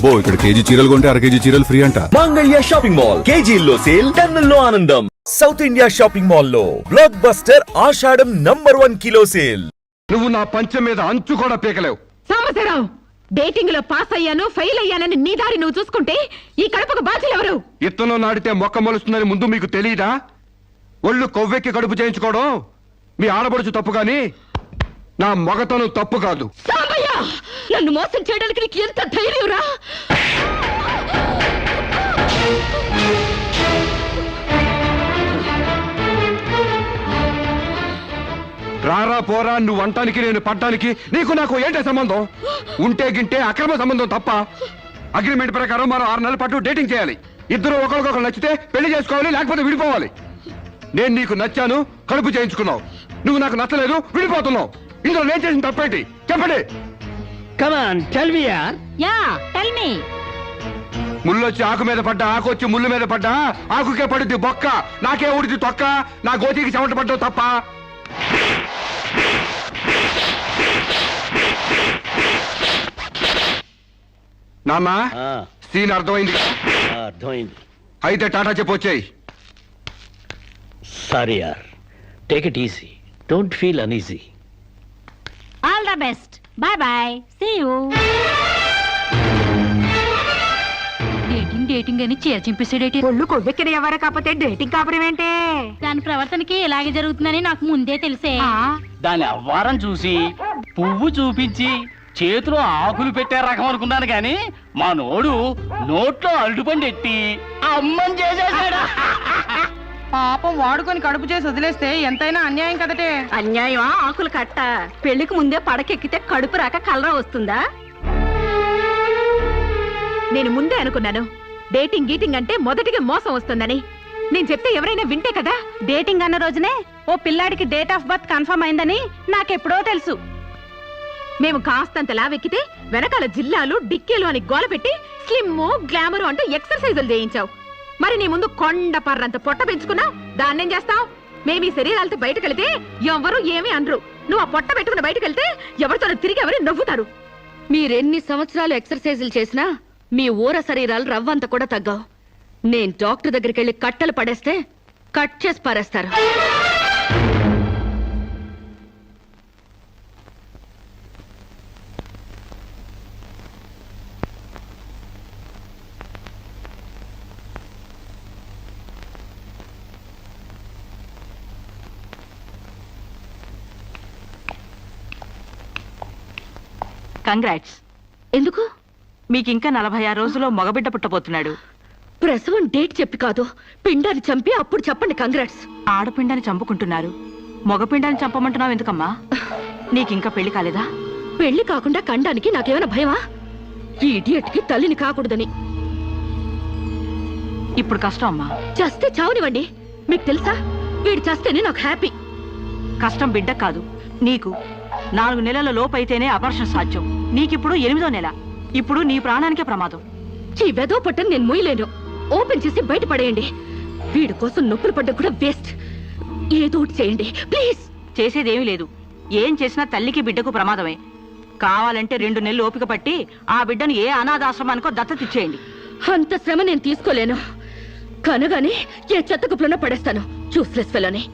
అబ్బో ఇక్కడ కేజీ చీరలు కొంటే అర కేజీ చీరలు ఫ్రీ అంట. మంగళ్య షాపింగ్ మాల్ కేజీల్లో సేల్ టన్నుల్లో ఆనందం. సౌత్ ఇండియా షాపింగ్ మాల్లో బ్లాక్ బస్టర్ ఆషాఢం నంబర్ వన్ కిలో సేల్. నువ్వు నా పంచం మీద అంచు కూడా పీకలేవు. సంవత్సరం డేటింగ్లో పాస్ అయ్యాను ఫెయిల్ అయ్యానని నీ దారి నువ్వు చూసుకుంటే ఈ కడపకు బాధ్యులు ఎవరు? ఇత్తనం నాటితే మొక్క మొలుస్తుందని ముందు మీకు తెలియదా ఒళ్ళు కొవ్వెక్కి కడుపు చేయించుకోవడం మీ ఆడబడుచు తప్పు గాని నా మగతనం తప్పు కాదు. సాంబయ్య! నన్ను మోసం చేయడానికి నీకు ఎంత ధైర్యం రా రారా పోరా నువ్వు అంటానికి నేను పడ్డానికి నీకు నాకు ఏంటే సంబంధం? ఉంటే గింటే అక్రమ సంబంధం తప్ప అగ్రిమెంట్ ప్రకారం మరో ఆరు నెలల పాటు డేటింగ్ చేయాలి. ఇద్దరు ఒకరికొకరు నచ్చితే పెళ్ళి చేసుకోవాలి లేకపోతే విడిపోవాలి. నేను నీకు నచ్చాను కడుపు చేయించుకున్నావు. నువ్వు నాకు నచ్చలేదు విడిపోతున్నావు. ఇందులో నేను చేసిన తప్పేంటి? చెప్పండి. కమాన్ టెల్ మీ యార్ యా టెల్ మీ ముళ్ళొచ్చి ఆకు మీద పడ్డా ఆకు వచ్చి ముళ్ళు మీద పడ్డా ఆకుకే పడుద్ది బొక్క నాకే ఊడిది తొక్క నా గోతికి చెమట పడ్డావు తప్ప. నామా సీన్ అర్థమైంది? అర్థమైంది. అయితే టాటా చెప్పొచ్చాయి సారీ యార్ take it easy don't feel uneasy all the best bye bye see you dating dating అని చీర చింపేసాడేటి ఒళ్ళు కొవ్వెక్కిన ఎవరు కాకపోతే డేటింగ్ కాపురం ఏంటే? దాని ప్రవర్తనకి ఇలాగే జరుగుతుందని నాకు ముందే తెలిసే. ఆ, దాని అవ్వారం చూసి పువ్వు చూపించి చేతిలో ఆకులు పెట్టే రకం అనుకున్నాను గాని మా నోడు నోట్లో అల్లుపండి ఎట్టి అమ్మని చేసేసాడు. పాపం వాడుకొని కడుపు చేసి వదిలేస్తే ఎంతైనా అన్యాయం కదటే. అన్యాయం ఆకులు కట్ట. పెళ్ళికి ముందే పడకెక్కితే కడుపు రాక కలరా వస్తుందా? నేను ముందే అనుకున్నాను. డేటింగ్ గీటింగ్ అంటే మొదటిగా మోసం వస్తుందని. నేను చెప్తే ఎవరైనా వింటే కదా? డేటింగ్ అన్న రోజునే ఓ పిల్లాడికి డేట్ ఆఫ్ బర్త్ కన్ఫర్మ్ అయిందని నాకెప్పుడో తెలుసు. మేము కాస్తంత లావెక్కితే వెనకాల జిల్లాలు డిక్కీలు అని గోల పెట్టి స్లిమ్ గ్లామర్ అంటూ ఎక్సర్సైజులు చేయించావు. మరి నీ ముందు కొండ పర్రంత పొట్ట పెంచుకున్నా దాన్నేం చేస్తావు? మేము ఈ శరీరాలతో బయటకు వెళితే ఎవరు ఏమీ అనరు. నువ్వు ఆ పొట్ట పెట్టుకుని బయటకు వెళ్తే ఎవరితో తిరిగి ఎవరు నవ్వుతారు. మీరెన్ని సంవత్సరాలు ఎక్సర్సైజులు చేసినా మీ ఊర శరీరాలు రవ్వంత కూడా తగ్గవు. నేను డాక్టర్ దగ్గరికి వెళ్ళి కట్టలు పడేస్తే కట్ చేసి పారేస్తారు. కంగ్రాట్స్ ఎందుకు? మీకు ఇంకా నలభై ఆరు రోజుల్లో మగబిడ్డ పుట్టబోతున్నాడు. ప్రసవం డేట్ చెప్పి కాదు. పిండాన్ని చంపి అప్పుడు చెప్పండి కంగ్రాట్స్ ఆడపిండాన్ని చంపుకుంటున్నారు. మగపిండాన్ని చంపమంటున్నావు ఎందుకమ్మా? నీకింకా పెళ్ళి కాలేదా? పెళ్ళి కాకుండా కండానికి నాకేమైనా భయమా? ఈ ఇడియట్కి తల్లిని కాకూడదని. ఇప్పుడు కష్టం అమ్మా. చస్తే చావనివ్వండి. మీకు తెలుసా? వీడు చస్తేనే నాకు హ్యాపీ కష్టం బిడ్డ కాదు. నీకు నాలుగు నెలల లోపైతేనే అపర్షన్ సాధ్యం. నీకిప్పుడు ఎనిమిదో నెల. ఇప్పుడు నీ ప్రాణానికే ప్రమాదం. ఈ వెదో పట్టని నేను మొయ్యలేను ఓపెన్ చేసి బయట పడేయండి. వీడి కోసం నొప్పులు పడ్డం కూడా వేస్ట్. ఏదో చేయండి. ప్లీజ్. చేసేదేమీ లేదు. ఏం చేసినా తల్లికి బిడ్డకు ప్రమాదమే. కావాలంటే రెండు నెలలు ఓపిక పట్టి ఆ బిడ్డను ఏ అనాథాశ్రమానికో దత్తతిచ్చేయండి అంత శ్రమ నేను తీసుకోలేను. కనగానే ఏ చెత్త కుప్పలోనో పడేస్తాను. చూస్లెస్ ఫెలోని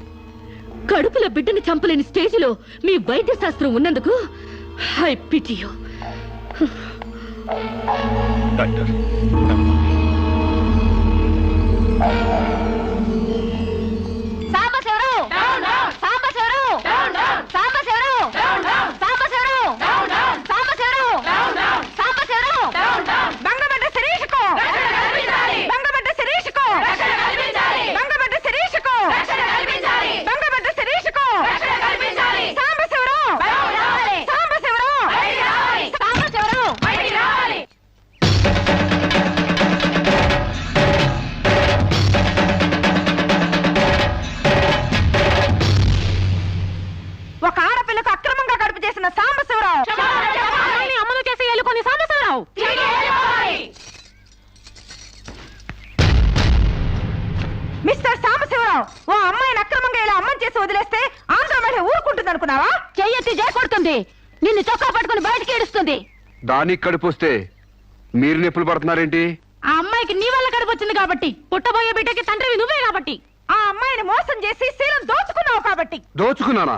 కడుపులో బిడ్డని చంపలేని స్టేజిలో మీ వైద్య శాస్త్రం ఉన్నందుకు ఐ పిటియో డాక్టర్ కడుపు వస్తే మీరు నొప్పులు పడుతున్నారేంటి? ఆ అమ్మాయికి నీ వల్ల కడుపు వచ్చింది కాబట్టి పుట్టబోయే బిడ్డకి తండ్రివి నువ్వే కాబట్టి ఆ అమ్మాయిని మోసం చేసి శీలం దోచుకున్నావు కాబట్టి. దోచుకున్నానా?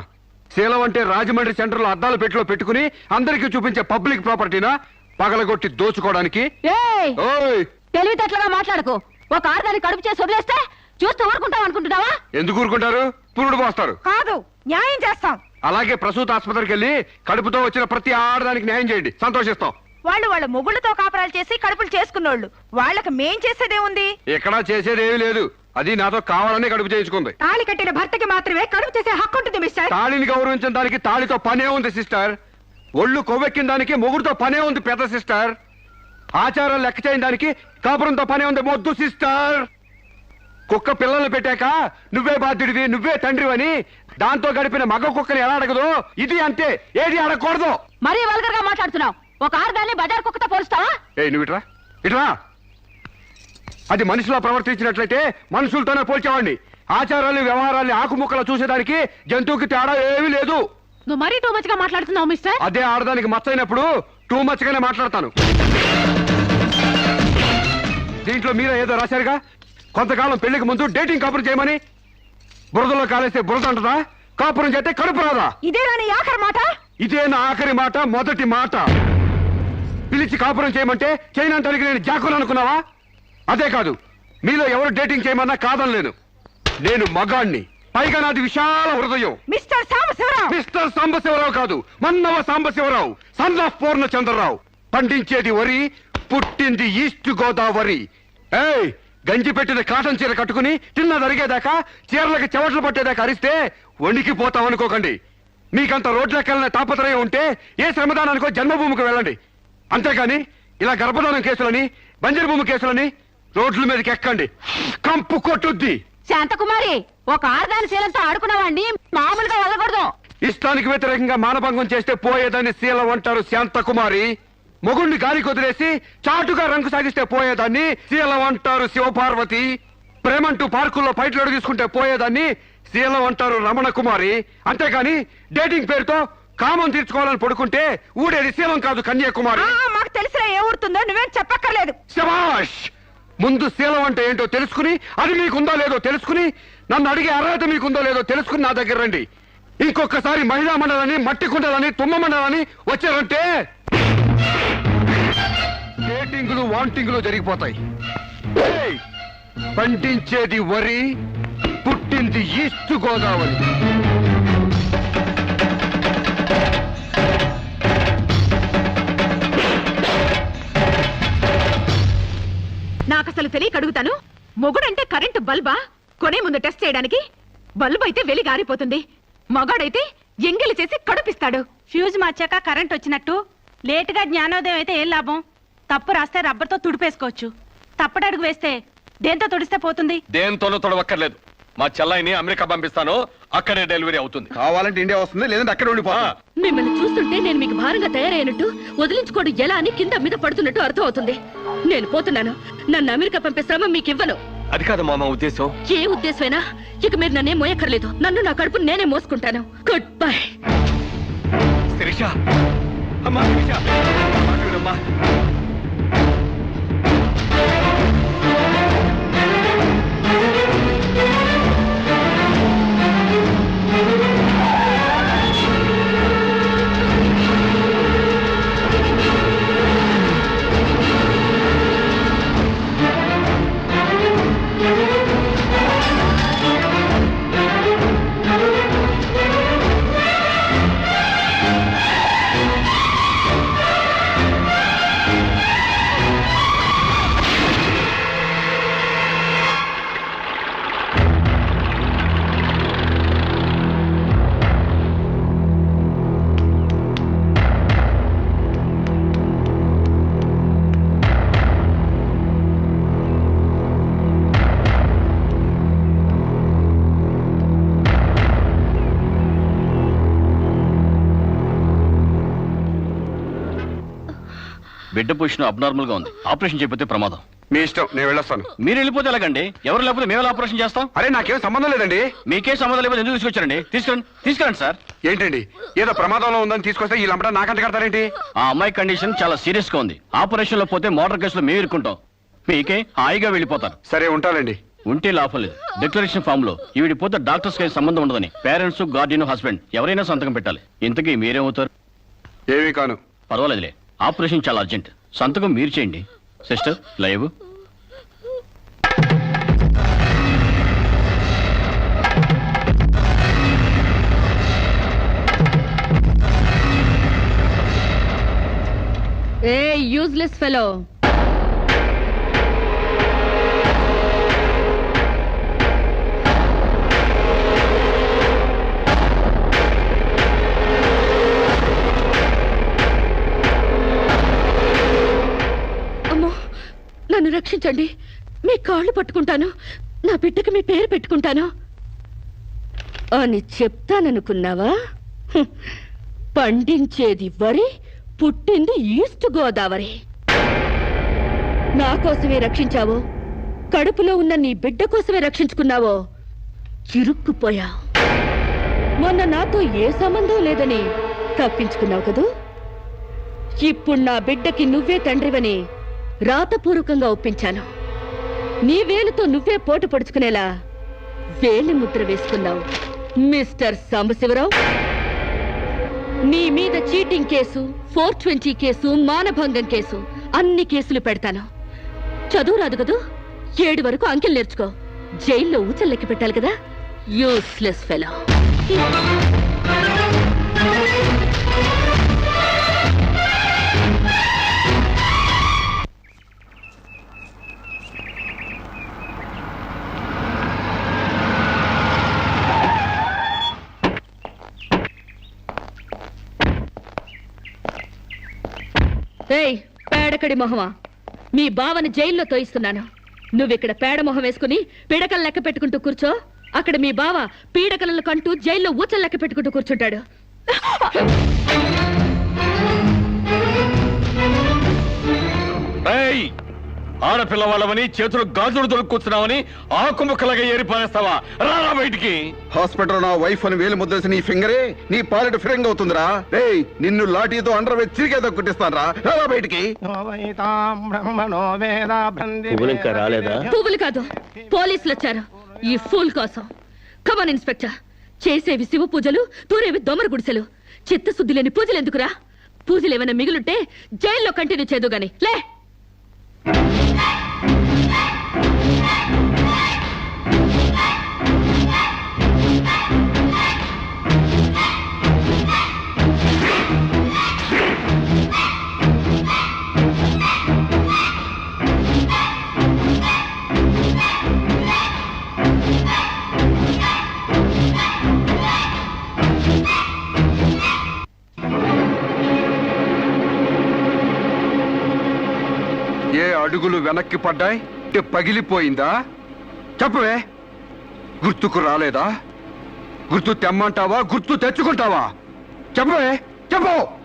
శీలం అంటే రాజమండ్రి సెంటర్లో అద్దాల పెట్టిలో పెట్టుకుని అందరికీ చూపించే పబ్లిక్ ప్రాపర్టీనా? పగలగొట్టి దోచుకోవడానికి? ఏయ్! ఓయ్! తెలివితేటలుగా మాట్లాడుకో. ఒక ఆడదాన్ని కడుపు చేసి వదిలేస్తే చూస్తూ ఊరుకుంటావు అనుకుంటున్నావా? ఎందుకు ఊరుకుంటారు? పురుడు పోస్తారు. కాదు న్యాయం చేస్తాం. అలాగే ప్రసూత ఆసుపత్రికి వెళ్ళి కడుపుతో వచ్చిన ప్రతి ఆడదానికి న్యాయం చేయండి. సంతోషిస్తాం. వాళ్ళు వాళ్ళ మొగుళ్ళతో కాపరాలు చేసి కడుపులు చేసుకున్నోళ్ళు. వాళ్ళకి మేం చేసేదేముంది? ఎక్కడా చేసేది ఏమీ లేదు. అది నాతో కావాలని కడుపు చేయించుకుంది. తాళి కట్టిన భర్తకి మాత్రమే కడుపు చేసే హక్కు ఉంటుంది మిస్టర్. తాళిని గౌరవించిన దానికి తాళితో పనే ఉంది సిస్టర్. ఒళ్ళు కొవ్వెక్కిన దానికి మొగుడుతో పనే ఉంది పెద్ద సిస్టర్. ఆచారం లెక్క చేయని దానికి కాపురంతో పనే ఉంది మొద్దు సిస్టర్. కుక్క పిల్లలు పెట్టాక నువ్వే బాధ్యుడివి నువ్వే తండ్రివని దాంతో గడిపిన మగ కుక్కని ఎలా అడగదు? ఇది అంతే. ఏది అడగకూడదు. మరీ వల్గర్గా మాట్లాడుతున్నావు. ఒక ఆడదాన్ని బజార్ కుక్కతో పోలుస్తావా? ఏ నువ్వు ఇట్రా. ఇట్రా. అది మనిషిలో ప్రవర్తించినట్లయితే మనుషులతోనే పోల్చేవాడిని. ఆచారాలు వ్యవహారాలు ఆకుముక్కలు చూసేదానికి జంతువుకి తేడా ఏమీ లేదు. నువ్వు మరీ టూ మచ్గా మాట్లాడుతున్నావు మిస్టర్ అదే ఆడదానికి మచ్చైనప్పుడు టూ మచ్ గానే మాట్లాడతాను. దీంట్లో మీరే ఏదో రాశారుగా? కొంతకాలం పెళ్ళికి ముందు డేటింగ్ కాపురం చేయమని బురదలో కాలేస్తే బురద అంటదా? కాపురం చేస్తే కడుపు రాదా? ఇదే రాని ఆఖరి మాట? ఇదే నా ఆఖరి మాట మొదటి మాట. పిలిచి కాపురం చేయమంటే చేయనంటానికి నేను జాకులు అనుకున్నావా? అదే కాదు మీలో ఎవరు డేటింగ్ చేయమన్నా కాదనలేను నేను మగాణ్ణి. పైగా నాది విశాల హృదయం. మిస్టర్ సాంబశివరావు! మిస్టర్ సాంబశివరావు కాదు మన్నవ సాంబశివరావు సన్ ఆఫ్ పూర్ణచంద్రరావు. పండించేది వరి పుట్టింది ఈస్ట్ గోదావరి. ఏయ్! గంజి పెట్టిన కాటన్ చీర కట్టుకుని తిన్న జరిగేదాకా చీరలకు చెవట్లు పట్టేదాకా అరిస్తే వణికిపోతాం అనుకోకండి మీకంత రోడ్లకెళ్ళిన తాపత్రయం ఉంటే ఏ శ్రమదానానికో జన్మభూమికి వెళ్ళండి. అంతేగాని ఇలా గర్భధానం కేసులని బంజరు భూమి కేసులని రోడ్ల మీదకి ఎక్కండి. కంపు కొట్టుద్ది. శాంతకుమారి ఒక ఆడదాని శీలంతో ఆడుకున్నావాడిని మామూలుగా వదలకూడదు. ఇష్టానికి వ్యతిరేకంగా మానభంగం చేస్తే పోయేదాన్ని శీలం అంటారు శాంతకుమారి. మొగుణ్ణి గాలికి వదిలేసి చాటుగా రంగు సాగిస్తే పోయేదాన్ని శీలం అంటారు శివపార్వతి. ప్రేమంటూ పార్కుల్లో పైట్లు తీసుకుంటే పోయేదాన్ని శీలం అంటారు రమణ కుమారి. అంతేగాని డేటింగ్ పేరుతో కామం తీర్చుకోవాలని పడుకుంటే ఊడేది శీలం కాదు కన్యాకుమారి. మాకు తెలిసిన ఏ నువ్వేం చెప్పక్కర్లేదు. ముందు శీలం అంటే ఏంటో తెలుసుకుని అది మీకుందో లేదో తెలుసుకుని నన్ను అడిగే అర్హత మీకుందో లేదో తెలుసుకుని నా దగ్గర రండి. ఇంకొకసారి మహిళా మండలని మట్టి కుండలని తుమ్మ మండలని వచ్చారంటే డేటింగులు వాంటింగులు జరిగిపోతాయి! పండించేది వరి పుట్టింది ఈస్ట్ గోదావరి. నాకు అసలు తెలియక అడుగుతాను మొగుడంటే కరెంటు బల్బా? కొనే ముందు టెస్ట్ చేయడానికి? బల్బు అయితే వెలి గారిపోతుంది. మగాడైతే ఎంగిలి చేసి కడుపిస్తాడు. ఫ్యూజ్ మార్చాక కరెంట్ వచ్చినట్టు. లేటుగా జ్ఞానోదయం అయితే ఏం లాభం? తప్పు రాస్తే రబ్బర్తో తుడిపేసుకోవచ్చు. తప్పటడుగు వేస్తే దేంతో తుడిస్తే పోతుంది? దేంతోనూ తొడవక్కర్లేదు. మా చెల్లాయిని అమెరికా పంపిస్తాను అక్కడే డెలివరీ అవుతుంది. కావాలంటే ఇండియా వస్తుంది లేదంటే అక్కడ ఉండిపోతా మిమ్మల్ని చూస్తుంటే నేను మీకు భారంగా తయారైనట్టు వదిలించుకోడు ఎలా అని కింద మీద పడుతున్నట్టు అర్థం అవుతుంది నేను పోతున్నాను నన్ను అమెరికా పంపే శ్రమ మీకు ఇవ్వను అది కాదు మామ ఉద్దేశం. ఏ ఉద్దేశమైనా? ఇక మీరు నన్నే మోయక్కర్లేదు. నన్ను నా కడుపు నేనే మోసుకుంటాను. Good bye Sirisha! అమ్మా శిరీష! బిడ్డ పొజిషన్ అబ్నార్మల్గా ఉంది. ఆపరేషన్ చేయకపోతే ప్రమాదం. మీ ఇష్టం నేను వెళ్ళొస్తాను. మీరు వెళ్ళిపోతే ఎలాగండి? ఎవరు లేకపోతే మేము ఆపరేషన్ చేస్తాం? అరే నాకేం సంబంధం లేదండి. మీకే సంబంధం లేకపోతే ఎందుకు తీసుకొచ్చారండి? తీసుకురండి తీసుకురండి సార్. ఏంటండి? ఏదో ప్రమాదంలో ఉందని తీసుకొస్తే ఈ లంపట నాకంట కడతారేంటి? ఆ అమ్మాయి కండిషన్ చాలా సీరియస్గా ఉంది. ఆపరేషన్లో పోతే మోటార్ కేసులో మేము ఇరుక్కుంటాం. మీకే హాయిగా వెళ్ళిపోతారు. సరే ఉంటానండి. ఉంటే లాభం లేదు. డిక్లరేషన్ ఫామ్లో ఈవిడి పోతే డాక్టర్స్కి సంబంధం ఉండదని. పేరెంట్స్ గార్డియన్ హస్బెండ్ ఎవరైనా సంతకం పెట్టాలి. ఇంతకీ మీరేమవుతారు? ఏమీ కాను. పర్వాలేదులే. ఆపరేషన్ చాలా అర్జెంట్. సంతకం మీరు చేయండి. Sister live a useless fellow నన్ను రక్షించండి. మీ కాళ్ళు పట్టుకుంటాను. నా బిడ్డకి మీ పేరు పెట్టుకుంటాను. అని చెప్తాననుకున్నావా? పండించేది వరి పుట్టింది ఈస్ట్ గోదావరి. నా కోసమే రక్షించావో? కడుపులో ఉన్న నీ బిడ్డ కోసమే రక్షించుకున్నావో? చిరుక్కుపోయా మొన్న నాతో ఏ సంబంధం లేదని తప్పించుకున్నావు కదూ? ఇప్పుడు నా బిడ్డకి నువ్వే తండ్రివని రాతపూర్వకంగా ఒప్పించాను. నీ వేలుతో నువ్వే పోటు పొడుచుకునేలా వేలి ముద్ర వేసుకున్నావు. మిస్టర్ సాంబశివరావు నీ మీద cheating case four twenty case మానభంగం కేసు అన్ని కేసులు పెడతాను. చదువు రాదు కదూ? ఏడు వరకు అంకెలు నేర్చుకో. జైల్లో ఊచల్లెక్కి పెట్టాలి కదా? యూస్లెస్ ఫెలో ఏయ్ పేడకడి మొహమా. మీ బావని జైల్లో తోయిస్తున్నాను. నువ్విక్కడ పేడ మొహం వేసుకుని పిడకలు లెక్క పెట్టుకుంటూ కూర్చో. అక్కడ మీ బావ పీడకలను కంటూ జైల్లో ఊచలు లెక్క పెట్టుకుంటూ కూర్చుంటాడు. ఆడపిల్ల వాళ్ళవని చేతులు గాజులు దొరుకుతున్నావని ఆకు ముక్కలుగా ఏరిపారేస్తావా రారా బయటికి. హాస్పిటల్ నా వైఫ్ అని వేలు ముద్రేసి నీ ఫింగరే నీ పాలిట ఫిరంగ్ అవుతుందిరా ఏయ్ నిన్ను లాఠీతో అండర్ వేసి చిరిగేదో కుట్టిస్తాను రా రారా బయటికి. పువ్వులు ఇంకా రాలేదా? పువ్వులు కాదు పోలీసులు వచ్చారు. ఈ ఫూల్ కోసం. కమాన్ ఇన్స్పెక్టర్ చేసేవి శివ పూజలు తూరేవి దొమర గుడిసెలు. చిత్తశుద్ధి లేని పూజలు ఎందుకురా? పూజలు ఏమైనా మిగులుంటే జైల్లో కంటిన్యూ చేదు గాని. లే! వెనక్కి పడ్డాయి అంటే పగిలిపోయిందా? చెప్పవే. గుర్తుకు రాలేదా? గుర్తు తెమ్మంటావా? గుర్తు తెచ్చుకుంటావా? చెప్పవే. చెప్పవు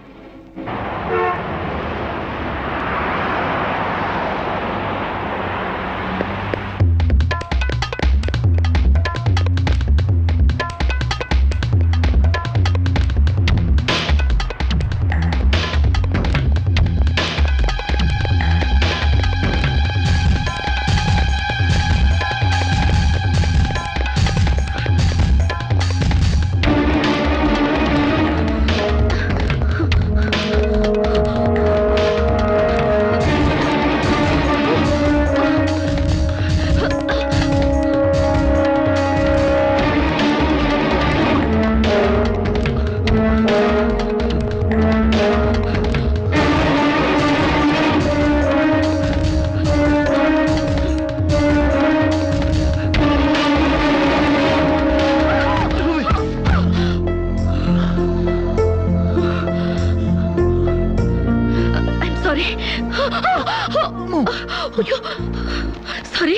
సారీ సారీ.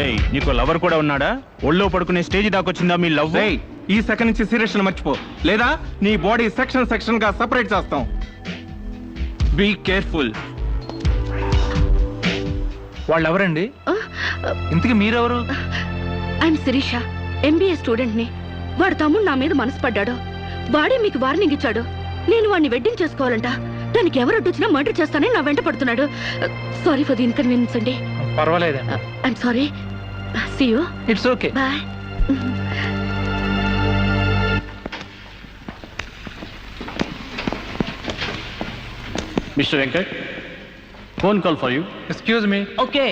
ఏయ్ నీకు లవర్ కూడా ఉన్నాడా? ఒళ్ళో పడుకునే స్టేజ్ దాకొచ్చిందా మీ లవ్? ఈ సెకండ్ నుంచి సీరియస్ మర్చిపో. లేదా నీ బాడీ సెక్షన్ సెక్షన్గా సపరేట్ చేస్తాం. Be careful. వాళ్ళు ఎవరండి ఇంతకీ మీరెవరు? ఐఎమ్ శిరీష ఎంబీఏ స్టూడెంట్ని వాడు తమ్ముడు నా మీద మనసు పడ్డాడు. వాడే మీకు వార్నింగ్ ఇచ్చాడు. నేను వాడిని వెడ్డింగ్ చేసుకోవాలంట. దానికి ఎవరు అడ్డొచ్చినా మర్డర్ చేస్తానని నా వెంట పడుతున్నాడు. సారీ ఫర్ ది ఇన్కన్వీనియన్స్ అండి. పర్వాలేదండి. I'm sorry see you it's okay bye mister Venkat phone call for you. Excuse me okay.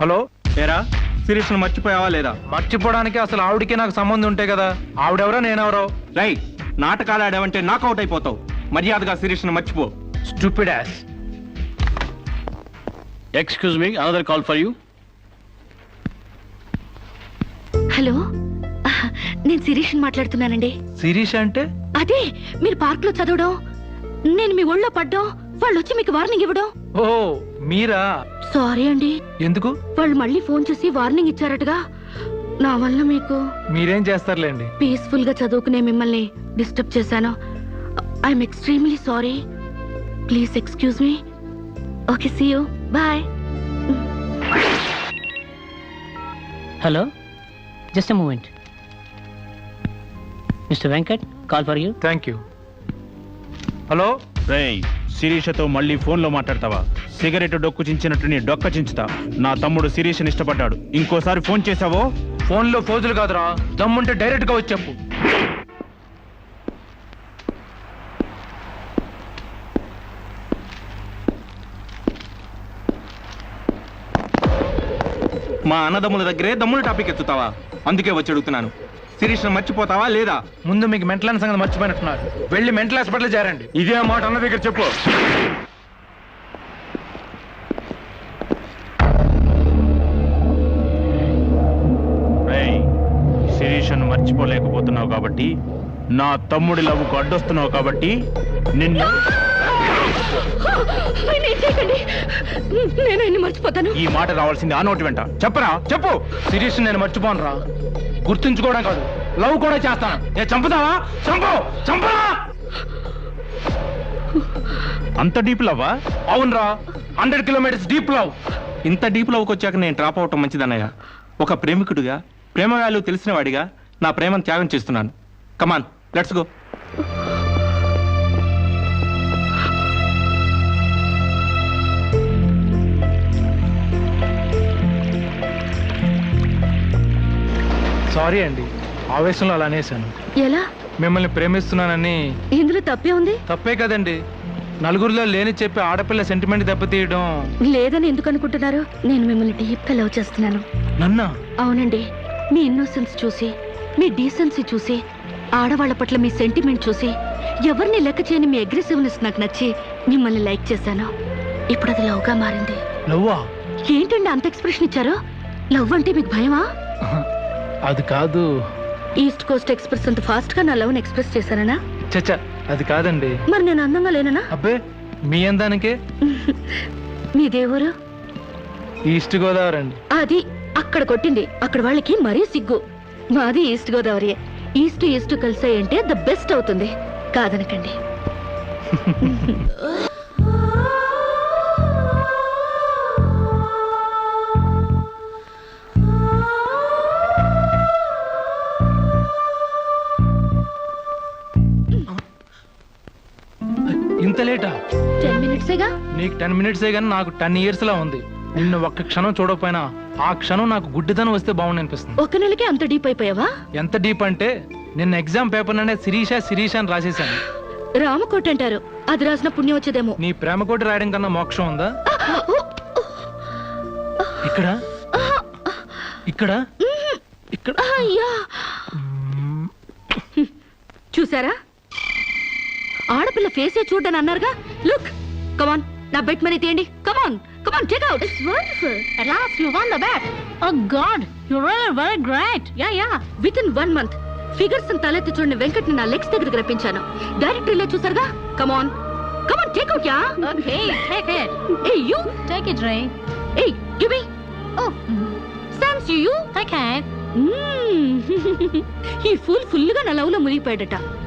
Hello? ఏరా? శిరీష్ మర్చిపోయావా లేదా? మర్చిపోవడానికి అసలు ఆవిడకి నాకు సంబంధం ఉంటే కదా. ఆవిడెవరో? నేనెవరో? రై నాటకాలు ఆడావంటే నాకౌట్ అయిపోతావు. మర్యాదగా శిరీష్ మర్చిపో. Stupid ass excuse me another call for you hello? నేను శిరీష్ మాట్లాడుతున్నానండి. శిరీష్ అంటే? అదే మీరు పార్క్లో చదవడం నేను మీ ఒళ్ళో పడ్డం వాళ్ళు వచ్చి మీకు వార్నింగ్ ఇవ్వడం. ఓ మీరా? సారీ అండి. ఎందుకు? వాళ్ళు మళ్ళీ ఫోన్ చేసి వార్నింగ్ ఇచ్చారటగా. నా వల్ల మీకు మీరేం చేస్తారులేండి? పీస్ఫుల్గా చదువుకునే మిమ్మల్ని డిస్టర్బ్ చేశాను. I'm extremely sorry please excuse me okay see you bye hello just a moment mister Venkat call for you thank you hello రేయ్ శిరీషతో మళ్ళీ ఫోన్లో మాట్లాడతావా? సిగరెట్ డొక్కు చించినట్టు నీ డొక్క చించుతా. నా తమ్ముడు శిరీష్ని ఇష్టపడ్డాడు. ఇంకోసారి ఫోన్ చేసావో ఫోన్లో ఫోజులు కాదురా. దమ్ముంటే డైరెక్ట్గా వచ్చి చెప్పు. మా అన్నదమ్ముల దగ్గరే దమ్ముల టాపిక్ ఎత్తుతావా? అందుకే వచ్చి అడుగుతున్నాను. శిరీష్ మర్చిపోతావా లేదా? ముందు మీకు మెంటల్ సంగతి మర్చిపోయినట్టున్నారు. వెళ్ళి మెంటల్ హాస్పిటల్ చేరండి. ఇదే మాట అన్న దగ్గర చెప్పు. శిరీషను మర్చిపోలేకపోతున్నావు కాబట్టి నా తమ్ముడి లవ్వుకు అడ్డొస్తున్నావు కాబట్టి నిన్ను నేను ఆయన మర్చిపోతాను. ఈ మాట రావాల్సింది ఆ నోటి వెంట. చెప్పరా? చెప్పు. సిరీస్ నేను మర్చిపోను రా. గుర్తుంచుకోవడం కాదు. లవ్ కూడా చేస్తాను. నేను చంపుతావా? చంపు! చంపరా! అంత డీప్ లవ్వా? అవునరా. Hundred kilometres deep love. ఇంత డీప్ లవ్కి వచ్చాక నేను డ్రాప్ అవటం మంచిదన్నయ్య. ఒక ప్రేమికుడిగా ప్రేమ వాల్యూ తెలిసిన వాడిగా నా ప్రేమను త్యాగం చేస్తున్నాను. కమాన్ లెట్స్ గో సారీ అండి. ఆవేశంలో అలా అనేసాను ఎలా? మిమ్మల్ని ప్రేమిస్తున్నానని ఇందులో తప్పే ఉంది? తప్పే కదండి. నలుగురిలో లేని చెప్పి ఆడపిల్ల సెంటిమెంట్ దెబ్బతీయడం. లేదని ఎందుకు అనుకుంటున్నారు? నేను మిమ్మల్ని డీప్గా లవ్ చేస్తున్నాను. నన్నా? అవునండి. మీ ఇన్నోసెన్స్ చూసి మీ డీసెన్సీ చూసి ఆడవాళ్ళ పట్ల మీ సెంటిమెంట్ చూసి ఎవరిని లెక్క చేయని మీ అగ్రెసివ్నెస్ నాకు నచ్చి మిమ్మల్ని లైక్ చేశాను. ఇప్పుడు అది లవ్గా మారింది. లవ్వా? ఏంటండి అంత ఎక్స్ప్రెషన్ ఇచ్చారు? లవ్ అంటే మీకు భయమా? అది కాదు. ఈస్ట్ కోస్ట్ ఎక్స్ప్రెస్ అంత ఫాస్ట్గా నా లవ్ ఎక్స్ప్రెస్ చేశానా చచ్చ అది కాదండి. మరి నేను అందంగా లేననా? అబ్బే మీ అందానికే. మీ దేవురు? ఈస్ట్ గోదావరి అండి అది అక్కడ కొట్టింది. అక్కడ వాళ్ళకి మరీ సిగ్గు. మాది ఈస్ట్ గోదావరి. ఈస్ట్ ఈస్ట్ కలిసాయంటే ద బెస్ట్ అవుతుంది. కాదనకండి. ఇంత లేటా? టెన్ మినిట్సేగా? నీకు టెన్ మినిట్సే కానీ నాకు టెన్ ఇయర్స్ లా ఉంది. నిన్ను ఒక్క క్షణం చూడకపోయినా ఆ క్షణం నాకు గుడ్డిదనం వస్తే బాగుండి అనిపిస్తుంది. ఒక నెలకి అంత డీప్ అయిపోయావా? ఎంత డీప్ అంటే నిన్న ఎగ్జామ్ పేపర్ అనే శిరీష శిరీష అని రాసేసాను రామకోట అంటారు. అది రాసిన పుణ్యం వచ్చేదేమో. నీ ప్రేమ కోటి రాయడం కన్నా మోక్షం ఉందా? ఇక్కడ? ఇక్కడ? ఇక్కడ? అయ్యా. చూసారా? ఆడపిల్ల ఫేసే చూడని అన్నారుగా? లుక్ కమాన్ నా బెట్ మనీ తీయండి. Come on come on check out it's wonderful at last you won the bet. Oh god you're really very great. Yeah yeah. Within one month figures తలెత్తి చూడని వెంకట్ నా లెగ్స్ దగ్గరికి రప్పించాను. డైరెక్టరీలో చూసారుగా? Come on come on take out yeah okay take it A you take it రే ఏ give me oh thanks you take it ఈ full ఫుల్గా నా లవ్లో మునిగిపోయాడట.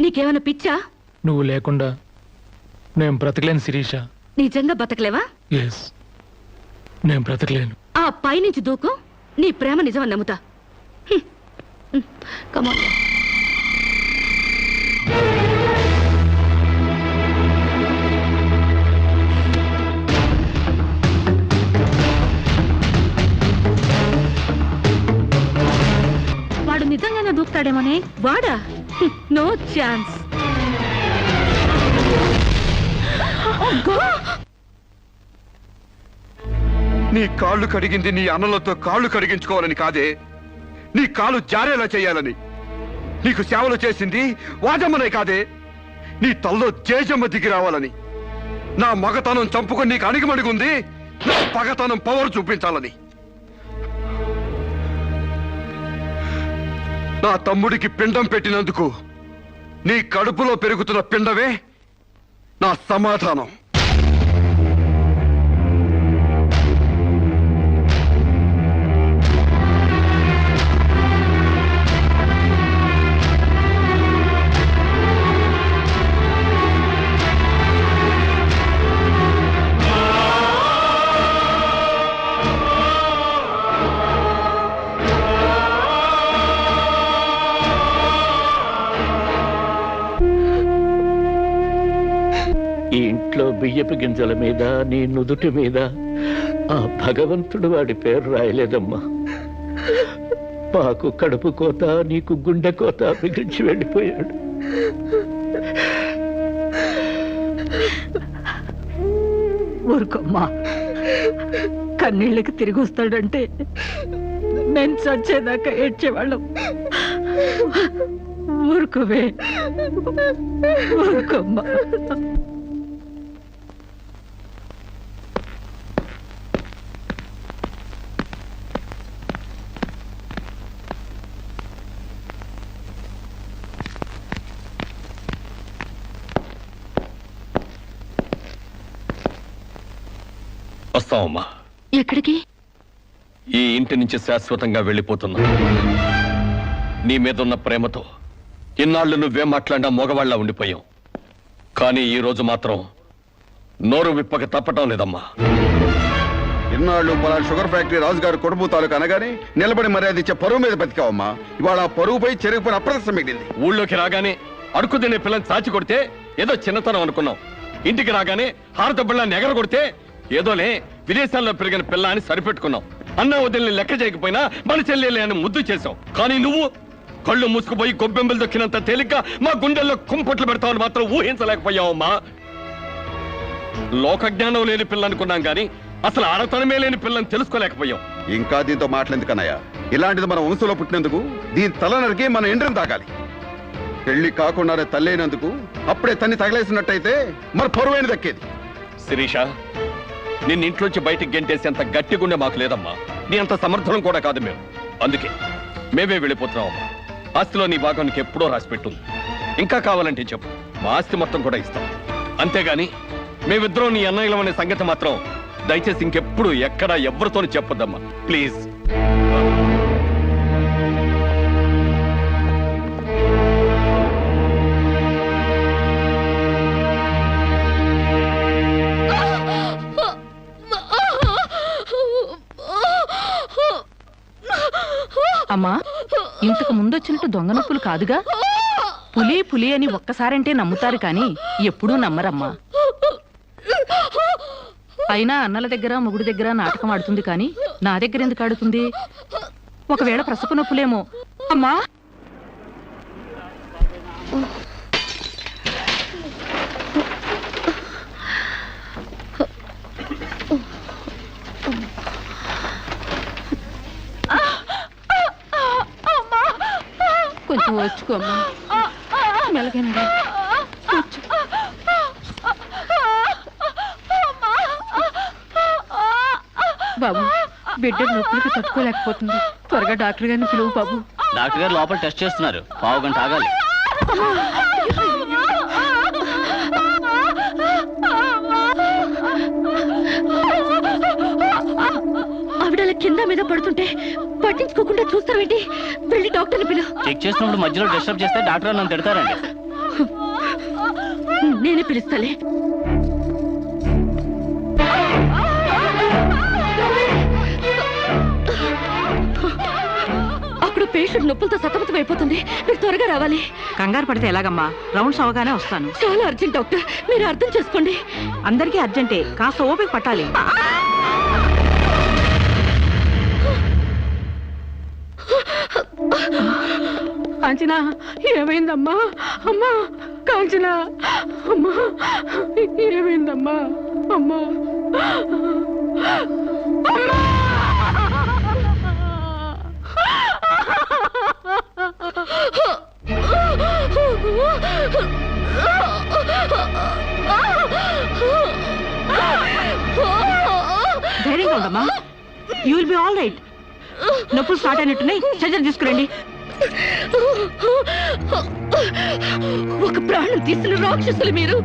నీకేమైనా పిచ్చా? నువ్వు లేకుండా నేను బ్రతకలేను శిరీష. నిజంగా బతకలేవా? ఎస్ నేను బ్రతకలేను. ఆ పైనుంచి దూకు. నీ ప్రేమ నిజమని నమ్ముతా. కమాన్ దూకుతాడేమోనే వాడా? No chance. నీ కాళ్ళు కడిగింది నీ అన్నలతో కాళ్ళు కడిగించుకోవాలని కాదే. నీ కాలు జారేలా చేయాలని. నీకు సేవలు చేసింది వాజమ్మనే కాదే. నీ తల్లో జేజమ్మ దిగి రావాలని. నా మగతనం చంపుకొని నీకు అణిగిమణిగుంది. నా పగతనం పవర్ చూపించాలని. నా తమ్ముడికి పిండం పెట్టినందుకు నీ కడుపులో పెరుగుతున్న పిండమే నా సమాధానం. చేతిలో బియ్యపు గింజల మీద నీ నుదుటి మీద ఆ భగవంతుడు వాడి పేరు రాయలేదమ్మా. మాకు కడుపు కోత నీకు గుండె కోత మిగిల్చి వెళ్ళిపోయాడు. ఊరుకోమ్మా. కన్నీళ్ళకి తిరిగి వస్తాడంటే నేను చచ్చేదాకా ఏడ్చేవాళ్ళం. ఊరుకోవే. ఊరుకోమ్మా. వస్తామమ్మా ఎక్కడికి? ఈ ఇంటి నుంచి శాశ్వతంగా వెళ్ళిపోతున్నా. నీ మీదున్న ప్రేమతో ఇన్నాళ్ళు నువ్వే మాట్లాడినా మగవాళ్ళ ఉండిపోయాం. కానీ ఈ రోజు మాత్రం నోరు విప్పక తప్పటం లేదమ్మా. ఇన్నాళ్ళు మన షుగర్ ఫ్యాక్టరీ రాజుగారి కొడుపు తాలూకు అనగానే నిలబడి మర్యాద ఇచ్చే పరువు మీద బతికావమ్మా. ఇవాళ ఆ పరువుపై చెరుగుపైన అప్రదర్శన మిగిలింది. ఊళ్ళోకి రాగానే అడుగు తినే పిల్లని చాచి కొడితే ఏదో చిన్నతనం అనుకున్నాం. ఇంటికి రాగానే హారతబ్బళ్ళ నెగర కొడితే ఏదోలే విదేశాల్లో పెరిగిన పిల్ల అని సరిపెట్టుకున్నాం అన్న వదిలిని లెక్క చేయకపోయినా మన చెల్లెలే అని ముద్దు చేసావు కానీ నువ్వు కళ్ళు మూసుకుపోయి గొబ్బెంబలు దొక్కినంత తేలిక మా గుండెల్లో కుంపట్లు పెడతావని మాత్రం ఊహించలేకపోయావమ్మా. లోక జ్ఞానం లేని పిల్ల అనుకున్నాం కానీ అసలు ఆడతనమే లేని పిల్లని తెలుసుకోలేకపోయాం ఇంకా దీంతో మాట్లాడేందుకన్నయ్య ఇలాంటిది మన వంశంలో పుట్టినందుకు దీని తల నరికి మన ఎండ్రం తాగాలి. పెళ్ళి కాకుండానే తల్లైనందుకు అప్పుడే తన్ని తగలేసినట్టయితే మరి పరువైన దక్కేది. శిరీష నిన్న ఇంట్లోంచి బయటికి గెంటేసేంత గట్టి గుండె మాకు లేదమ్మా. నీ అంత సమర్థనం కూడా కాదు మేము. అందుకే మేమే వెళ్ళిపోతున్నామమ్మా. ఆస్తిలో నీ భాగానికి ఎప్పుడో రాసి ఇంకా కావాలంటే చెప్పు. మా ఆస్తి మొత్తం కూడా ఇస్తాం. అంతేగాని మేమిద్దరం నీ అన్నయ్యలం అనే సంగతి మాత్రం దయచేసి ఇంకెప్పుడు ఎక్కడా ఎవరితోనూ చెప్పొద్దమ్మా. ప్లీజ్. అమ్మా ఇంతకు ముందు వచ్చినట్టు దొంగ నొప్పులు కాదుగా? పులి పులి అని ఒక్కసారంటే నమ్ముతారు కానీ ఎప్పుడూ నమ్మరమ్మా. అయినా అన్నల దగ్గర మొగుడి దగ్గర నాటకం ఆడుతుంది కానీ నా దగ్గర ఎందుకు ఆడుతుంది? ఒకవేళ ప్రసపు నొప్పులేమో. అమ్మా! ఓర్చుకోమ్మా మెలగనరా బాబు బిడ్డ నొప్పులకి తట్టుకోలేకపోతుంది. త్వరగా డాక్టర్ గారిని పిలువు బాబు. డాక్టర్ గారు లోపల టెస్ట్ చేస్తున్నారు. పావు గంట ఆగాలి. ఆవిడ కింద మీద పడుతుంటే పట్టించుకోకుండా చూస్తావేంటి? వెళ్ళి డాక్టర్ని పిలు. చెక్ చేసినప్పుడు మధ్యలో డిస్టర్బ్ చేస్తే డాక్టర్ నన్ను తిడతారండి. నేనే పిలుస్తాలే. అక్కడ పేషెంట్ నొప్పులతో సతమతం అయిపోతుంది. మీరు త్వరగా రావాలి. కంగారు పడితే ఎలాగమ్మా? రౌండ్స్ అవగానే వస్తాను. చాలా అర్జెంట్ డాక్టర్. మీరు అర్థం చేసుకోండి. అందరికీ అర్జెంటే. కాస్త ఓపిక పట్టాలి. కాంచనా ఏమైందమ్మా? అమ్మా కాంచనా అమ్మా ఏమైందమ్మా? అమ్మా ధైర్యంగా ఉండమ్మా. You will be all right నొప్పులు స్టార్ట్ అయినట్టున్నాయి. సర్జరీ తీసుకురండి. ఒక ప్రాణం తీసిన రాక్షసులు మీరు.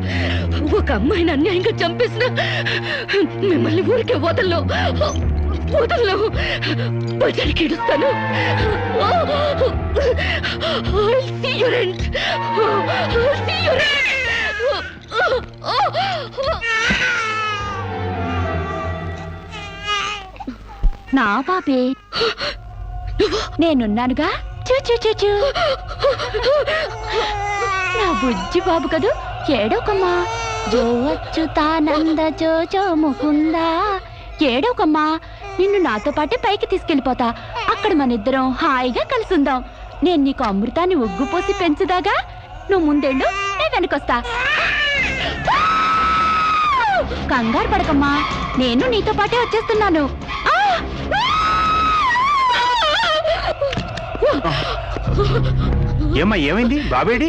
ఒక అమ్మాయిని అన్యాయంగా చంపేసిన మిమ్మల్ని ఊరికే వదల్లో వదల్లో బజారికి ఇడుస్తాను Oh! నా పాపే నేనున్నానుగా? చూ చూ చూ చూ. నా బుజ్జి బాబు కదూ? ఏడోకమ్మా. జో అచ్యుతానంద జో జో ముకుందా. ఏడోకమ్మా నిన్ను నాతో పాటే పైకి తీసుకెళ్ళిపోతా. అక్కడ మన ఇద్దరం హాయిగా కలుసుందాం. నేను నీకు అమృతాన్ని ఉగ్గు పోసి పెంచుదాగా. నువ్వు ముందెళ్ళు నేను వెనకొస్తా. కంగారు పడకమ్మా. నేను నీతో పాటే వచ్చేస్తున్నాను. ఆ! ఏమ్మా ఏమైంది? బాబేడి?